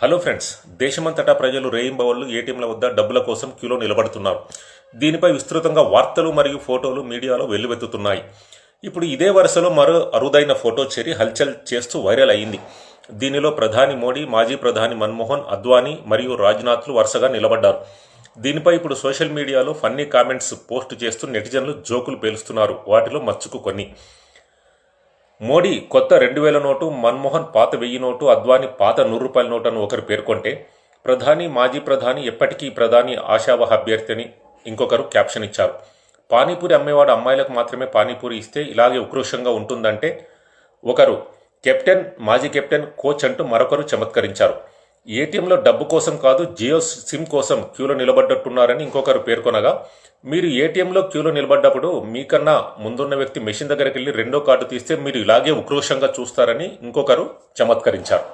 Hello friends దేశమంతటా ప్రజలు రేయింబవళ్ళు ఏటీఎంల వద్ద డబ్బుల కోసం క్యూలో నిలబడుతున్నారు. దీనిపై విస్తృతంగా వార్తలు మరియు ఫోటోలు మీడియాలో వెల్లువెత్తుతున్నాయి. ఇప్పుడు ఇదే వరుసలో మరో అరుదైన ఫోటో చేరి హల్చల్ చేస్తూ వైరల్ అయింది. దీనిలో ప్రధాని మోడీ మాజీ ప్రధాని మన్మోహన్ అద్వానీ మరియు రాజ్నాథ్లు వరుసగా నిలబడ్డారు. దీనిపై ఇప్పుడు సోషల్ మీడియాలో ఫన్నీ కామెంట్స్ పోస్ట్ చేస్తూ నెటిజన్లు జోకులు పేలుస్తున్నారు. వాటిలో మచ్చుకు కొన్ని. మోడీ కొత్త రెండు వేల నోటు మన్మోహన్ పాత వెయ్యి నోటు అద్వానీ పాత నూరు రూపాయల నోటు అని ఒకరు పేర్కొంటే ప్రధాని మాజీ ప్రధాని ఎప్పటికీ ప్రధాని ఆశావహ అభ్యర్థి అని ఇంకొకరు క్యాప్షన్ ఇచ్చారు. పానీపూరి అమ్మేవాడు అమ్మాయిలకు మాత్రమే పానీపూరి ఇస్తే ఇలాగే ఉక్రోషంగా ఉంటుందంటే ఒకరు కెప్టెన్ మాజీ కెప్టెన్ కోచ్ అంటూ మరొకరు చమత్కరించారు. ఏటీఎంలో డబ్బు కోసం కాదు జియో సిమ్ కోసం క్యూలో నిలబడ్డట్టున్నారని ఇంకొకరు పేర్కొనగా మీరు ఏటీఎంలో క్యూలో నిలబడ్డప్పుడు మీకన్నా ముందున్న వ్యక్తి మెషిన్ దగ్గరికి వెళ్ళి రెండో కార్డు తీస్తే మీరు ఇలాగే ఉక్రోషంగా చూస్తారని ఇంకొకరు చమత్కరించారు.